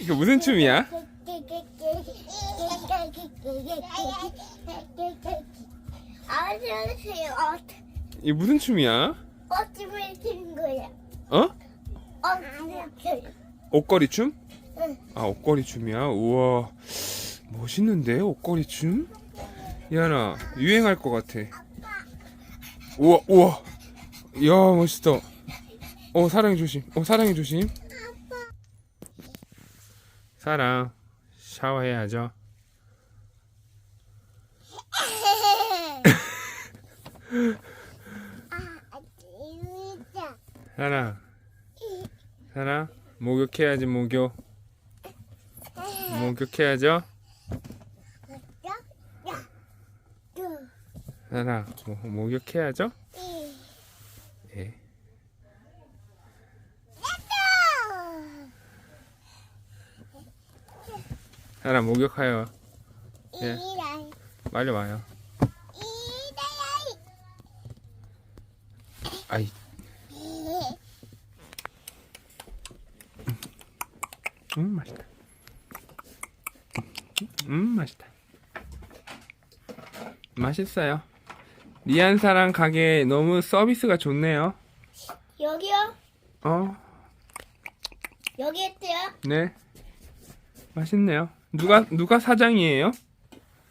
이거 무슨 춤이야? 이게 무슨 춤이야? 어찌를 치는 거야? 어? 어찌를 옷걸이 춤? 응. 아 옷걸이 춤이야? 우와 멋있는데 옷걸이 춤? 야나 유행할 것 같아 우와 우와 이야 멋있다 어 사랑이 조심. 어 사랑이 조심. 사랑. 샤워해야죠. 사랑. 사랑. 목욕해야지 목욕. 목욕해야죠. 두, 사랑. 뭐, 목욕해야죠? 이, 예. 사랑 목욕하여 예. 빨리 와요. 아이 음 맛있다 음 맛있다 맛있어요 리안 사랑 가게 너무 서비스가 좋네요 여기요? 어 여기 있대요? 네. 맛있네요. 누가 누가 사장이에요?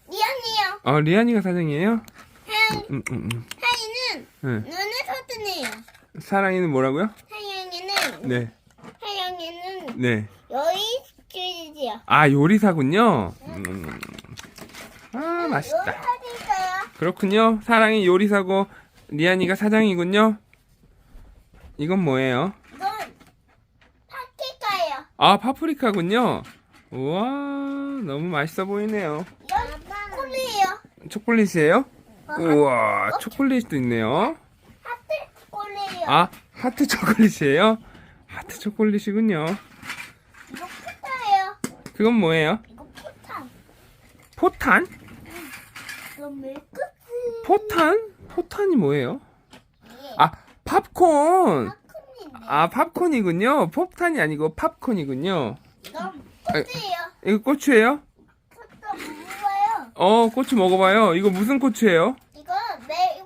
미안해요. 어, 리안이가 사장이에요? 하영, 음, 음, 음. 하영이는 응. 눈을 서드네요. 사랑이는 뭐라고요? 하영이는 네. 하영이는 네. 여기 줄이지요. 아, 요리사군요. 음. 아, 맛있다. 있어요. 그렇군요. 사랑이 요리사고 리안이가 사장이군요. 이건 뭐예요? 이건 파티카예요. 아, 파프리카군요. 우와, 너무 맛있어 보이네요. 이건 콜이에요. 초콜릿이에요? 우와, 초콜릿도 있네요. 하트 콜이에요. 아, 하트 초콜릿이에요? 하트 초콜릿이군요. 이거 포타예요. 그건 뭐예요? 이거 포타. 포탄? 이거 밀크스. 포탄? 포탄이 뭐예요? 아, 팝콘! 파크인데. 아, 팝콘이군요. 폭탄이 아니고 팝콘이군요. 이건 포트예요. 이거 고추예요? 포트 먹어봐요. 어, 고추 먹어봐요. 이거 무슨 고추예요? 이거 매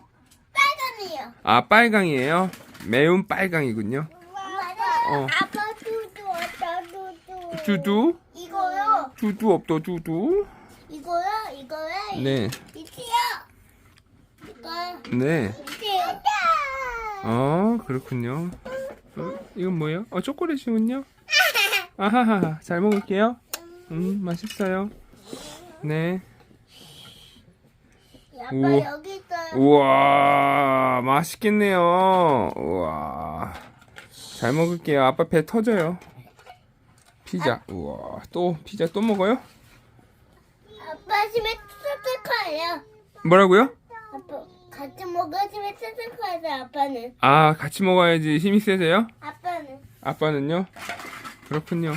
빨간이에요. 아, 빨강이에요. 매운 빨강이군요. 어. 아빠 두두 왔다 두두. 두두? 이거요. 두두 없다, 두두. 이거요. 이거요. 네, 이치요. 이거 네. 이치요. 어, 그렇군요. 어, 이건 뭐예요? 어, 초콜릿이군요. 아하하, 잘 먹을게요. 음, 맛있어요. 네. 아빠 우와. 여기 있어요. 우와, 맛있겠네요. 우와. 잘 먹을게요. 아빠 배 터져요. 피자. 우와, 또, 피자 또 먹어요? 아빠 집에 스티커예요. 뭐라고요? 아빠 같이 먹으시면 스티커예요. 아빠는. 아, 같이 먹어야지 힘이 세져요? 아빠는. 아빠는요? 그렇군요.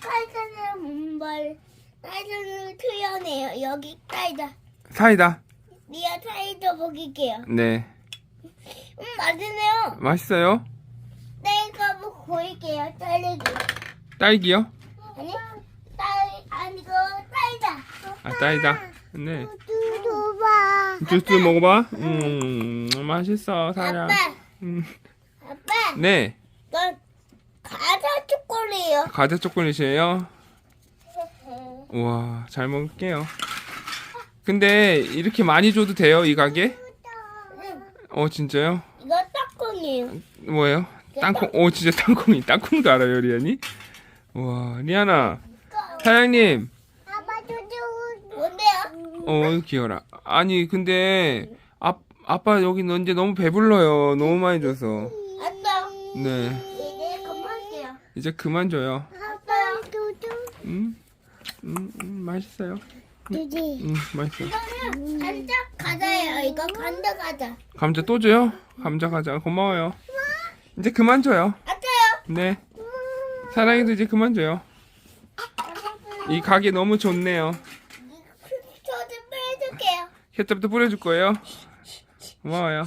사이다는 문벌. 사이다는 투연해요. 여기 사이다. 사이다. 리아 사이다 먹일게요. 네. 음 맛있네요. 맛있어요? 내가 뭐 보일게요. 딸기. 딸기요? 아니 딸 아니고 사이다. 아, 딸기다. 네. 두두 봐. 주스 먹어봐. 음, 맛있어, 사랑. 아빠. 음, 아빠. 네. 넌 과자 초콜릿이요. 과자 초콜릿이에요? 우와, 잘 먹을게요. 근데 이렇게 많이 줘도 돼요, 이 가게? 응. 어, 진짜요? 이거 떡콩이에요. 뭐예요? 땅콩, 오, 진짜 땅콩이, 땅콩도 알아요, 리안이? 우와, 리안아, 사장님, 아빠 두두. 뭔데요? 어, 귀여라. 아니, 근데, 아, 아빠 여기 너 이제 너무 배불러요. 너무 많이 줘서. 아빠. 네, 이제 그만 줘요. 아빠 두두. 음, 음, 음 맛있어요. 두두. 음, 맛있어요. 이거는 간장 과자예요. 이거 간장 과자. 감자 또 줘요? 감자 과자 고마워요. 이제 그만 줘요. 아빠요. 네. 사랑이도 이제 그만 줘요. 이 가게 너무 좋네요. 저좀 빼줄게요. 케첩도 뿌려줄 거예요. 고마워요.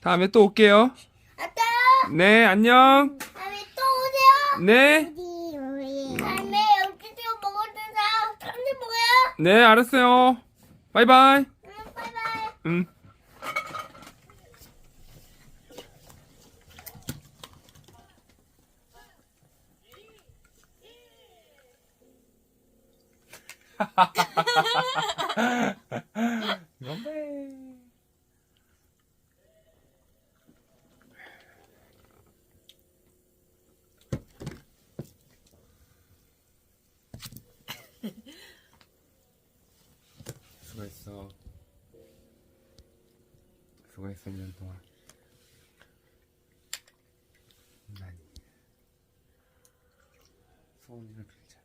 다음에 또 올게요. 아빠. 네, 안녕. 또 오세요. 네. 여기서 때서 삼겹 먹어요. 네, 알았어요. 바이바이. 응, 바이바이. 응. 수고했어. 수고했어, 1년 동안. 많이. 소원이를 빌자.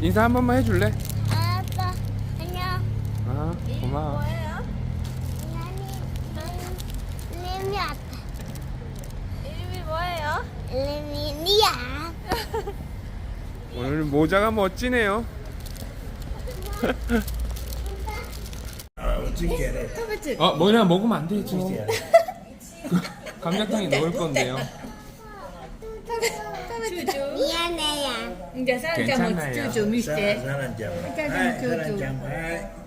인사 한 번만 해줄래? 아빠, 안녕. 아, 고마워. 이름이 아빠. 이름이 뭐예요? 이름이 니야. 오늘 모자가 멋지네요. 아, 뭐냐 먹으면 안 되죠. 감자탕에 넣을 건데요. 미안해요. 이제 괜찮아요. 쭈쭈 밑에 사랑장. 짜장 쭈쭈. 사랑장. 하이.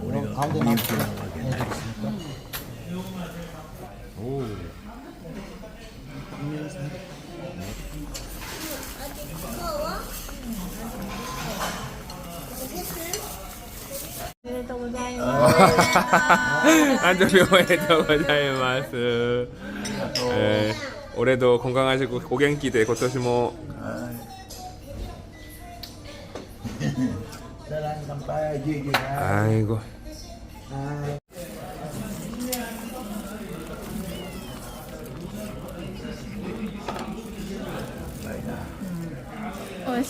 우리가 가운데 오. 안전병원에도 고자이마스. 예, 올해도 건강하시고 고갱기대 고토시모. 사랑장 빠야지. 아이고. 오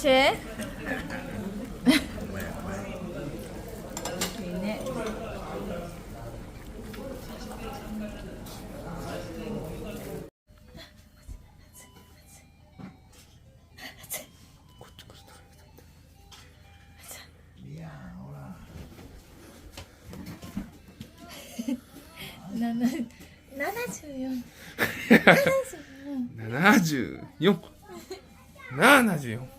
しい、74 74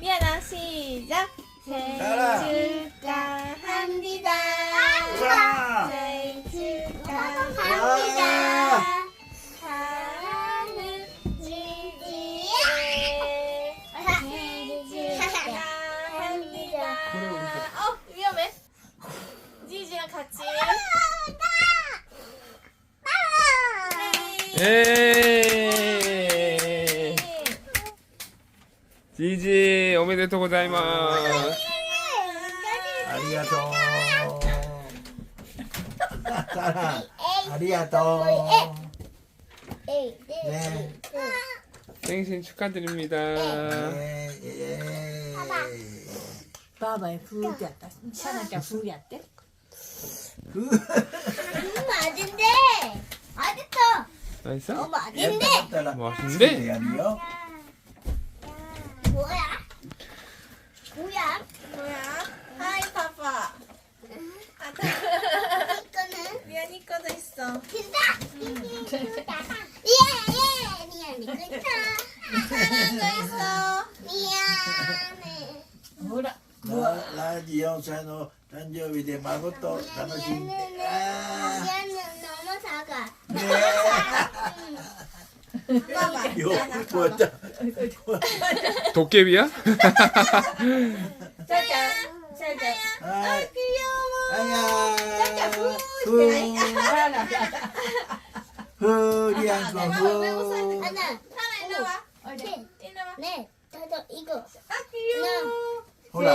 미안한 시작. 생일. 축하합니다. 와. 생일 축하합니다. 사랑하는 지지의 생일 축하합니다. 어 위험해. 지지랑 같이. 예. 네. 생신 축하드립니다. 예, 예. 바바의 부르기 왔다. 찬아가 부르기 왔대? 음, 아닌데. 아직도 맛있어? 너무 아닌데. 맛있는데? 아니요? 뭐야? 뭐야? 뭐야? 하이 파파. 이거는 미안이 꺼져 있어. 진짜. 예, 예, 미안해. 괜찮아. 꺼져 있어. 미안해. 뭐라? ララジ4歳の誕生日で孫と楽しんで 미안해. あ 미안해. 너무 작아. ーねえよこうやった。 도깨비야? 짜잔. 짜잔. はい。 귀여워. あやー。ふ 알아. ふー 허리한 아, 거 허. 하나, 하나 일로 와. 셋, 일로 와. 넷, 다섯, 일곱. 하나. 호라.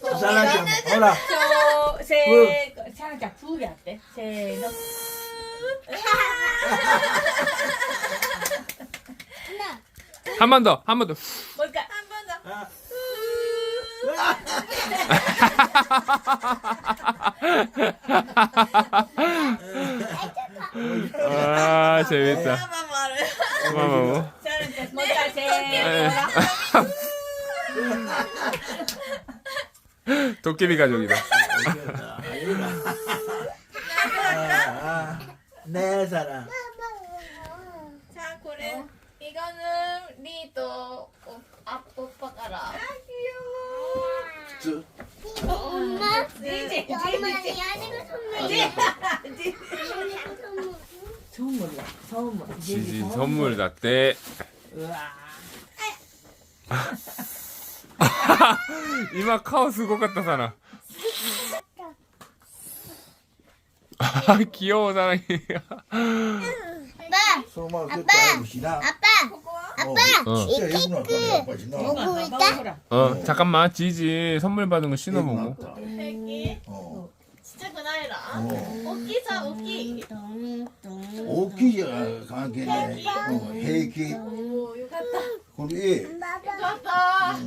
두 사람 좀 호라. 세, 사람 부게 할때 세, 너. 하나. 한 번 더, 한 번 더. 뭘까? 한 번 더. 아. 아 재밌다. 마마 못하세. 도깨비 가족이다. 네 사랑 자, 그래. 이거는 리도 오- 아, 오빠가라. 저 엄마 이제 엄마는 야지가 선물이야 선물 선물이야. 선물. 지진 선물 났대. 우와. 이마 카오 수고 같다 사나. 아 귀여워 사랑이. 아빠 そのまま結構あるしな 아빠 아빠 어. 어. 이 케이크 먹을까? 어 잠깐만. 지지. 선물 받은 거 신어보고. 헬기 진짜 그날이라. 어. 웃기자 웃기 오키야 관계네. 헤이키. 오 유갔다. 우리 유갔다.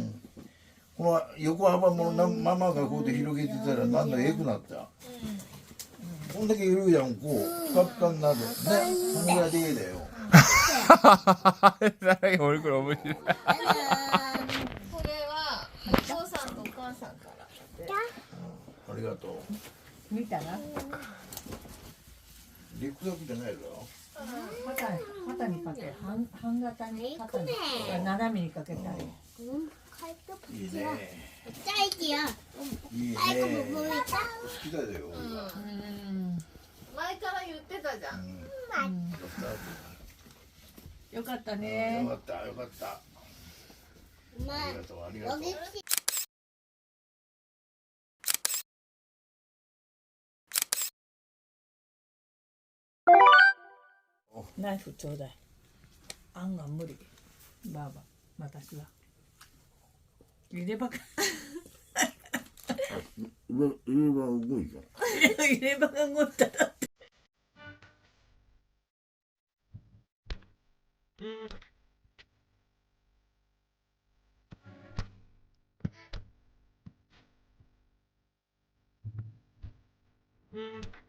뭐 요거 한번 뭐 마마가 고도 히로게 되더라. 난너 애구 났다. こんだけ緩いやんこう。ピカピカになるね。こんぐらいでいいだよ。これはお父さんとお母さんからありがとう。見たらリクだけじゃないぞ。肩にかけ半半型に肩に斜めにかけたり、うん。ね 짜이지야 いいね 아이고 보고 있다 好きだよ俺はうん。前から言ってたじゃん。うんよかったよね。かったよかったあ 엄마 りがとうありがとう 여기 ナイフちょうだい。あんが無理。ばあば、私は。 ゆでバカゆゆでバカ動いた。ゆでバカ動いた。Mm-hmm.